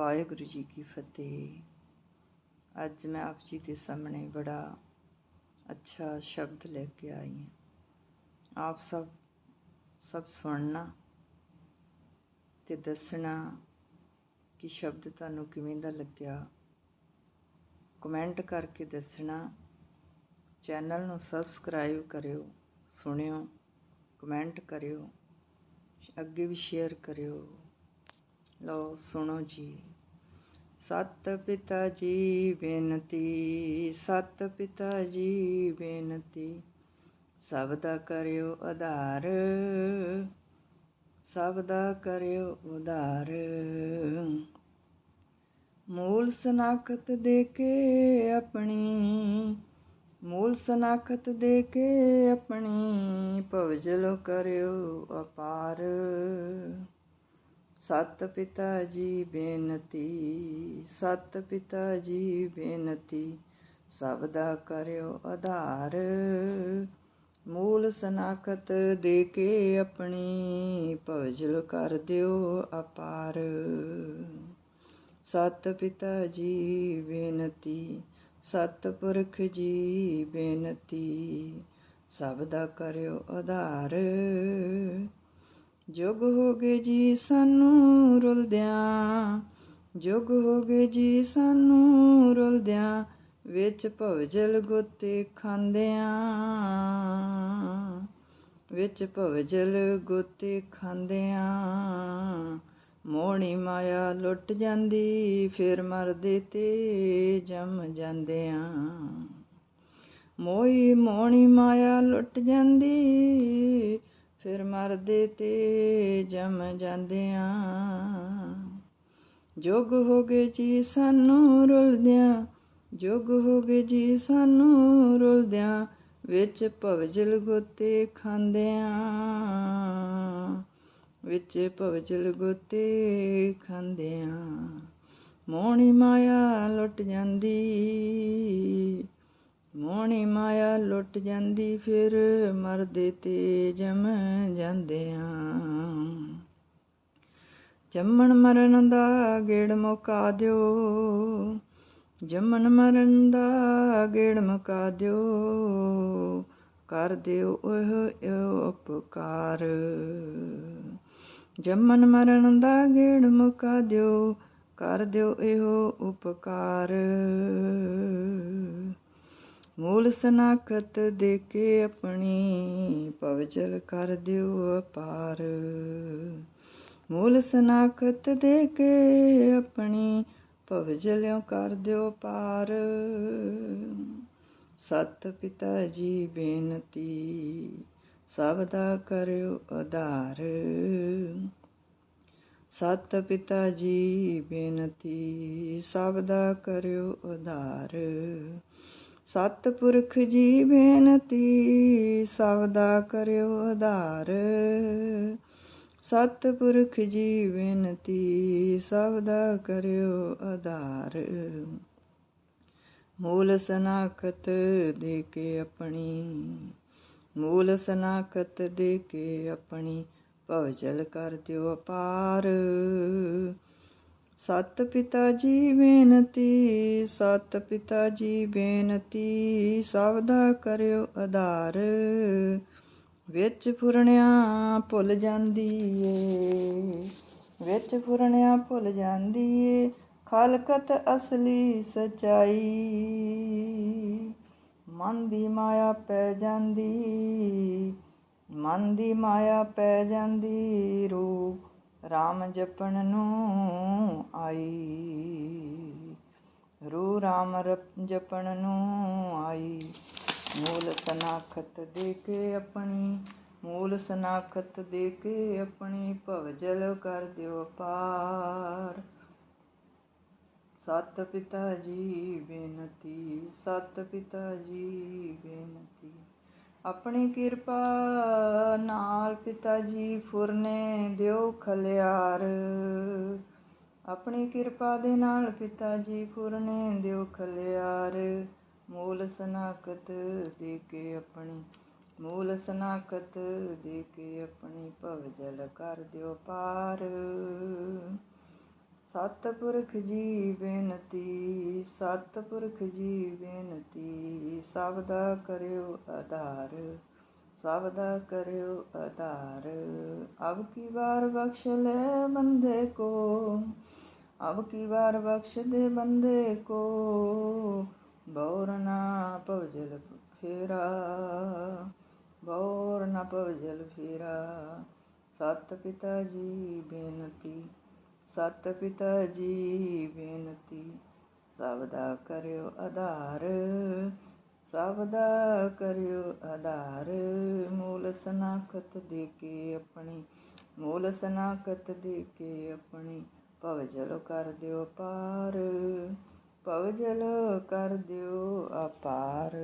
ਵਾਹਿਗੁਰੂ ਜੀ ਕੀ ਫਤਿਹ। ਅੱਜ ਮੈਂ ਆਪ ਜੀ ਦੇ ਸਾਹਮਣੇ ਬੜਾ ਅੱਛਾ ਸ਼ਬਦ ਲੈ ਕੇ ਆਈ ਹਾਂ। ਆਪ ਸਭ ਸਭ ਸੁਣਨਾ ਤੇ ਦੱਸਣਾ ਕਿ ਸ਼ਬਦ ਤੁਹਾਨੂੰ ਕਿਵੇਂ ਦਾ ਲੱਗਿਆ। ਕਮੈਂਟ ਕਰਕੇ ਦੱਸਣਾ। ਚੈਨਲ ਨੂੰ ਸਬਸਕ੍ਰਾਈਬ ਕਰਿਓ, ਸੁਣਿਓ, ਕਮੈਂਟ ਕਰਿਓ, ਅੱਗੇ ਵੀ ਸ਼ੇਅਰ ਕਰਿਓ। ਲਓ, ਸੁਣੋ ਜੀ। ਸਤ ਪਿਤਾ ਜੀ ਬੇਨਤੀ, ਸਤ ਪਿਤਾ ਜੀ ਬੇਨਤੀ, ਸਭ ਦਾ ਕਰਿਓ ਆਧਾਰ ਸਭ ਦਾ ਕਰਿਓ ਉਧਾਰ। ਮੂਲ ਸਨਾਖਤ ਦੇ ਕੇ ਆਪਣੀ, ਮੂਲ ਸਨਾਖਤ ਦੇ ਕੇ ਆਪਣੀ, ਭਵਜਲੋ ਕਰਿਓ ਅਪਾਰ। ਸਤ ਪਿਤਾ ਜੀ ਬੇਨਤੀ, ਸਤ ਪਿਤਾ ਜੀ ਬੇਨਤੀ, ਸਭ ਦਾ ਕਰਿਓ ਆਧਾਰ। ਮੂਲ ਸਨਾਖਤ ਦੇ ਕੇ ਆਪਣੀ ਭਜਲ ਕਰ ਦਿਓ ਅਪਾਰ। ਸਤ ਪਿਤਾ ਜੀ ਬੇਨਤੀ, ਸਤ ਪੁਰਖ ਜੀ ਬੇਨਤੀ, ਸਭ ਦਾ ਕਰਿਓ ਆਧਾਰ। ਜੁਗ ਹੋ ਗਏ ਜੀ ਸਾਨੂੰ ਰੁਲਦਿਆਂ, ਜੁਗ ਹੋ ਗਏ ਜੀ ਸਾਨੂੰ ਰੁਲਦਿਆਂ, ਵਿੱਚ ਭਵਜਲ ਗੋਤੇ ਖਾਂਦਿਆਂ। ਵਿੱਚ ਭਵਜਲ ਗੋਤੇ ਖਾਂਦਿਆਂ। ਮੋਣੀ ਮਾਇਆ ਲੁੱਟ ਜਾਂਦੀ, ਫਿਰ ਮਰਦੇ ਤੇ ਜੰਮ ਜਾਂਦਿਆਂ। ਮੋਈ ਮੋਣੀ ਮਾਇਆ ਲੁੱਟ ਜਾਂਦੀ ਫਿਰ ਮਰਦੇ ਤੇ ਜਮ ਜਾਂਦਿਆਂ। ਜੋਗ ਹੋ ਗਏ ਜੀ ਸਾਨੂੰ ਰੁਲਦਿਆਂ, ਜੋਗ ਹੋ ਗਏ ਜੀ ਸਾਨੂੰ ਰੁਲਦਿਆਂ, ਵਿੱਚ ਭਵਜਲ ਗੋਤੇ ਖਾਂਦਿਆਂ। ਵਿੱਚ ਭਵਜਲ ਗੋਤੇ ਖਾਂਦਿਆਂ। ਮੋਣੀ ਮਾਇਆ ਲੁੱਟ ਜਾਂਦੀ ਮੋਣੀ ਮਾਇਆ ਲੁੱਟ ਜਾਂਦੀ, ਫਿਰ ਮਰਦੇ ਤੇ ਜਮ ਜਾਂਦਿਆਂ। ਜੰਮਣ ਮਰਨ ਦਾ ਗੇੜ ਮੁਕਾ ਦਿਓ, ਜੰਮਣ ਮਰਨ ਦਾ ਗੇੜ ਮੁਕਾ ਦਿਓ। ਕਰ ਦਿਓ ਉਹ ਉਪਕਾਰ। ਜੰਮਣ ਮਰਨ ਦਾ ਗੇੜ ਮੁਕਾ ਦਿਓ, ਕਰ ਦਿਓ ਇਹੋ ਉਪਕਾਰ। ਮੂਲ ਸਨਾਖਤ ਦੇ ਕੇ ਆਪਣੀ ਪਵਜਲ ਕਰ ਦਿਓ ਅਪਾਰ। ਮੂਲ ਸਨਾਖਤ ਦੇ ਕੇ ਆਪਣੀ ਭਵਜਲਿਓ ਕਰ ਦਿਓ ਪਾਰ। ਸਤ ਪਿਤਾ ਜੀ ਬੇਨਤੀ, ਸਭ ਦਾ ਕਰਿਓ ਆਧਾਰ। ਸਤ ਪਿਤਾ ਜੀ ਬੇਨਤੀ, ਸਭ ਦਾ ਕਰਿਓ ਆਧਾਰ। ਸਤਪੁਰਖ ਜੀ ਬੇਨਤੀ, ਸਭ ਦਾ ਕਰਿਓ ਆਧਾਰ। ਸਤਪੁਰਖ ਜੀ ਬੇਨਤੀ, ਸਭ ਦਾ ਕਰਿਓ ਆਧਾਰ। ਮੂਲ ਸਨਾਖਤ ਦੇ ਕੇ ਆਪਣੀ, ਮੂਲ ਸਨਾਖਤ ਦੇ ਕੇ ਆਪਣੀ, ਭਵਜਲ ਕਰ ਦਿਓ ਅਪਾਰ। ਸਤ ਪਿਤਾ ਜੀ ਬੇਨਤੀ, ਸਤ ਪਿਤਾ ਜੀ ਬੇਨਤੀ, ਸਭ ਦਾ ਕਰਿਓ ਆਧਾਰ। ਵਿੱਚ ਫੁਰਣਿਆ ਭੁੱਲ ਜਾਂਦੀ ਏ ਵਿੱਚ ਫੁਰਣਿਆ ਭੁੱਲ ਜਾਂਦੀ ਏ ਖਲਕਤ ਅਸਲੀ ਸਚਾਈ। ਮਨ ਦੀ ਮਾਇਆ ਪੈ ਜਾਂਦੀ, ਮਨ ਦੀ ਮਾਇਆ ਪੈ ਜਾਂਦੀ, ਰੂਪ ਰਾਮ ਜਪਣ ਨੂੰ ਆਈ। ਰੂ ਰਾਮ ਜਪਣ ਨੂੰ ਆਈ। ਮੂਲ ਸਨਾਖਤ ਦੇ ਕੇ ਆਪਣੀ, ਮੂਲ ਸਨਾਖਤ ਦੇ ਕੇ ਆਪਣੀ ਭਵਜਲ ਕਰ ਦਿਓ ਪਾਰ। ਸਤ ਪਿਤਾ ਜੀ ਬੇਨਤੀ, ਸਤ ਪਿਤਾ ਜੀ ਬੇਨਤੀ। ਆਪਣੀ ਕਿਰਪਾ ਨਾਲ ਪਿਤਾ ਜੀ ਫੁਰਨੇ ਦਿਓ ਖਲਿਆਰ। ਆਪਣੀ ਕਿਰਪਾ ਦੇ ਨਾਲ ਪਿਤਾ ਜੀ ਫੁਰਨੇ ਦਿਓ ਖਲਿਆਰ। ਮੂਲ ਸਨਾਕਤ ਦੇ ਕੇ ਆਪਣੀ, ਮੂਲ ਸਨਾਕਤ ਦੇ ਕੇ ਆਪਣੀ ਭਵਜਲ ਕਰ ਦਿਓ ਪਾਰ। ਸਤਿਪੁਰਖ ਜੀ ਬੇਨਤੀ, ਸਤਿਪੁਰਖ ਜੀ ਬੇਨਤੀ ਸਭ ਦਾ ਕਰਿਓ ਆਧਾਰ ਸਭ ਦਾ ਕਰਿਓ ਆਧਾਰ। ਅਬ ਕੀ ਵਾਰ ਬਖਸ਼ ਲੈ ਬੰਦੇ ਕੋ, ਅਬ ਕੀ ਵਾਰ ਬਖਸ਼ ਦੇ ਬੰਦੇ ਕੋ, ਬੌਰ ਨਾ ਭਵਜਲ ਫੇਰਾ, ਬੌਰ ਨਾ ਭਵਜਲ ਫੇਰਾ। ਸਤ ਪਿਤਾ ਜੀ ਬੇਨਤੀ ਸਤ ਪਿਤਾ ਜੀ ਬੇਨਤੀ, ਸਭ ਦਾ ਕਰਿਓ ਆਧਾਰ। ਸਭ ਦਾ ਕਰਿਓ ਆਧਾਰ। ਮੂਲ ਸਨਾਖਤ ਦੇ ਕੇ ਆਪਣੀ, ਮੂਲ ਸਨਾਖਤ ਦੇ ਕੇ ਆਪਣੀ। ਭਵਜਲ ਕਰ ਦਿਓ ਪਾਰ ਭਵਜਲ ਕਰ ਦਿਓ ਅਪਾਰ।